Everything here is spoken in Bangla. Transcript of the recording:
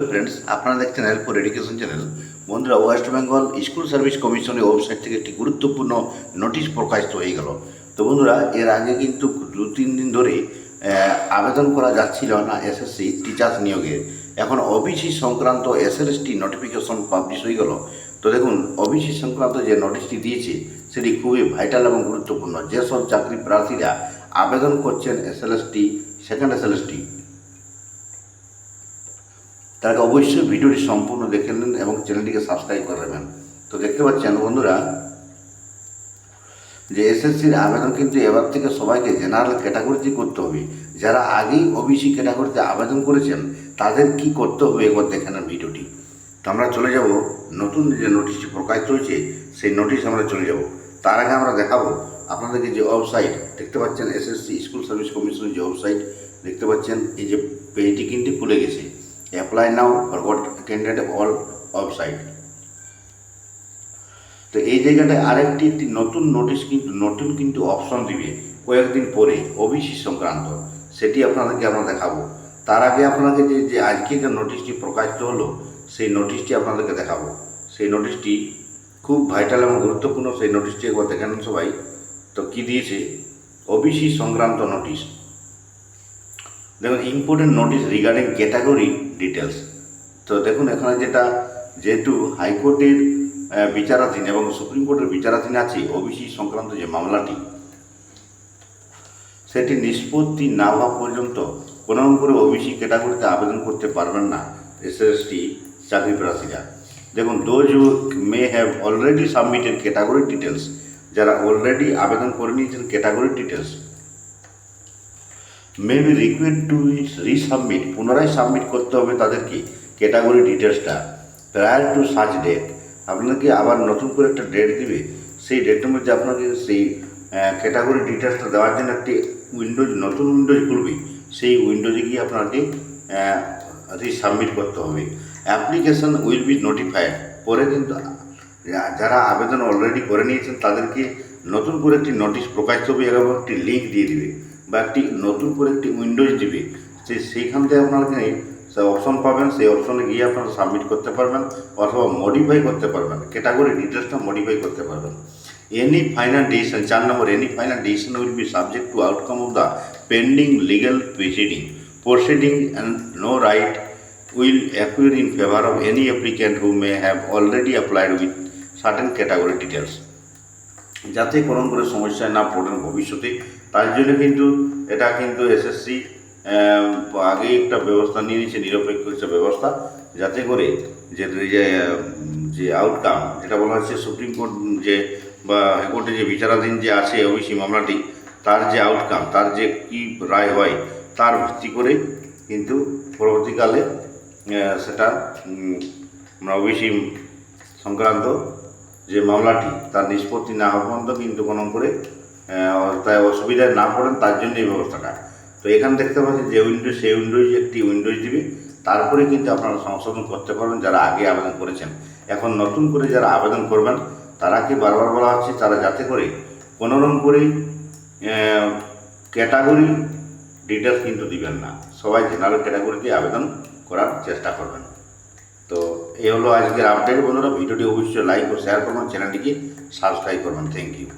ফ্রেন্ডস আপনারা দেখছেন হেল্প এডুকেশন চ্যানেল বন্ধুরা ওয়েস্ট বেঙ্গল স্কুল সার্ভিস কমিশনের ওয়েবসাইট থেকে একটি গুরুত্বপূর্ণ নোটিশ প্রকাশিত হয়ে গেল। তো বন্ধুরা, এর আগে কিন্তু দু তিন দিন ধরে আবেদন করা যাচ্ছিল না এসএসসি টিচার্স নিয়োগের এখন ওবিসি সংক্রান্ত এসএলএসটি নোটিফিকেশন পাবলিশ হয়ে গেল। তো দেখুন ওবিসি সংক্রান্ত যে নোটিশটি দিয়েছে, সেটি খুবই ভাইটাল এবং গুরুত্বপূর্ণ। যেসব চাকরি প্রার্থীরা আবেদন করছেন এসএলএসটি সেকেন্ড এসএলএসটি তাকে অবশ্যই ভিডিওটি সম্পূর্ণ দেখে নিন এবং চ্যানেলটিকে সাবস্ক্রাইব করে নেবেন। তো দেখতে পাচ্ছেন বন্ধুরা, যে এসএসসির আবেদন কিন্তু এবার থেকে সবাইকে জেনারেল ক্যাটাগরিতে করতে হবে। যারা আগেই ওবিসি ক্যাটাগরিতে আবেদন করেছেন, তাদের কি করতে হবে একবার দেখে নেন ভিডিওটি। তো আমরা চলে যাব, নতুন যে নোটিশটি প্রকাশিত হয়েছে, সেই নোটিশ আমরা চলে যাব। তার আগে আমরা দেখাবো আপনাদেরকে যে ওয়েবসাইট দেখতে পাচ্ছেন এসএসসি স্কুল সার্ভিস কমিশনের যে ওয়েবসাইট দেখতে পাচ্ছেন এই যে পেজটি কিন্তু খুলে গেছে। Apply now forward candidate all website তো এই জায়গাটায় আরেকটি একটি নতুন নোটিশ কিন্তু, নতুন কিন্তু অপশন দিবে কয়েকদিন পরে ওবিসি সংক্রান্ত। সেটি আপনাদেরকে আমরা দেখাবো। তার আগে আপনাকে যে যে আজকে যে নোটিশটি প্রকাশিত হলো, সেই নোটিশটি আপনাদেরকে দেখাবো। সেই নোটিশটি খুব ভাইটাল এবং গুরুত্বপূর্ণ। সেই নোটিশটি একবার দেখে নেন সবাই। তো কী দিয়েছে? ওবিসি সংক্রান্ত নোটিশ দেখুন important notice regarding category details তো দেখুন, এখানে যেটা, যেহেতু হাইকোর্টের বিচারাধীন এবং সুপ্রিম কোর্টের বিচারাধীন আছে ওবিসি সংক্রান্ত যে মামলাটি, সেটি নিষ্পত্তি না হওয়া পর্যন্ত কোনো করে ওবিসি ক্যাটাগরিতে আবেদন করতে পারবেন না এসএসটি চাকরি প্রার্থীরা। দেখুন those you may have already submitted category details যারা অলরেডি আবেদন করে নিয়েছেন category details may be required to resubmit পুনরায় সাবমিট করতে হবে তাদেরকে ক্যাটাগরি ডিটেলসটা প্রায়ার টু সার্চ ডেট আপনাকে আবার নতুন করে একটা ডেট দিবে, সেই ডেটের মধ্যে আপনাকে সেই ক্যাটাগরি ডিটেলসটা দেওয়ার জন্য একটি উইন্ডোজ নতুন উইন্ডোজ খুলবে। সেই উইন্ডোজে গিয়ে আপনাকে রিসাবমিট করতে হবে। অ্যাপ্লিকেশন উইল বি নোটিফাইড পরে কিন্তু যারা আবেদন অলরেডি করে নিয়েছেন, তাদেরকে নতুন করে একটি নোটিশ প্রকাশিত হবে এবং একটি লিঙ্ক দিয়ে দিবে। বা একটি নতুন করে একটি উইন্ডোজ দিবে সেই সেইখান থেকে আপনারা সে অপশন পাবেন, সেই অপশনে গিয়ে আপনারা সাবমিট করতে পারবেন, অথবা মডিফাই করতে পারবেন ক্যাটাগরি ডিটেলসটা মডিফাই করতে পারবেন। এনি ফাইনাল ডিসিশন চার number any final decision will be subject to outcome of the pending legal proceeding proceeding and no right will appear in favor of any applicant who may have already applied with certain category details যাতে কোনো করে সমস্যায় না পড়েন ভবিষ্যতে। তার জন্য কিন্তু এটা কিন্তু এসএসসি আগে একটা ব্যবস্থা নিয়ে নিয়েছে, নিরপেক্ষ একটা ব্যবস্থা, যাতে করে যে যে আউটকাম যেটা বলা হচ্ছে সুপ্রিম কোর্ট যে বা হাইকোর্টে যে বিচারাধীন যে আছে ওবিসি মামলাটি, তার যে আউটকাম তার যে কি রায় হয়, তার ভিত্তি করে কিন্তু পরবর্তীকালে সেটা আমরা ওবিসি সংক্রান্ত যে মামলাটি, তার নিষ্পত্তি না হওয়া পর্যন্ত কিন্তু কোনো করে তাই অসুবিধায় না পড়েন, তার জন্য এই ব্যবস্থাটা। তো এখানে দেখতে পাচ্ছেন যে উইন্ডোজ সেই উইন্ডোজ একটি উইন্ডোজ দিবে তারপরে কিন্তু আপনারা সংশোধন করতে পারবেন, যারা আগে আবেদন করেছেন। এখন নতুন করে যারা আবেদন করবেন, তারা কি বারবার বলা হচ্ছে, তারা যাতে করে কোনোরকম করে ক্যাটাগরি ডিটেলস কিন্তু দিবেন না। সবাই জেনারেল ক্যাটাগরিতে আবেদন করার চেষ্টা করবেন। তো এই হলো আজকের আপডেট বন্ধুরা। ভিডিওটি অবশ্যই লাইক ও শেয়ার করবেন চ্যানেলটিকে সাবস্ক্রাইব করবেন। Thank you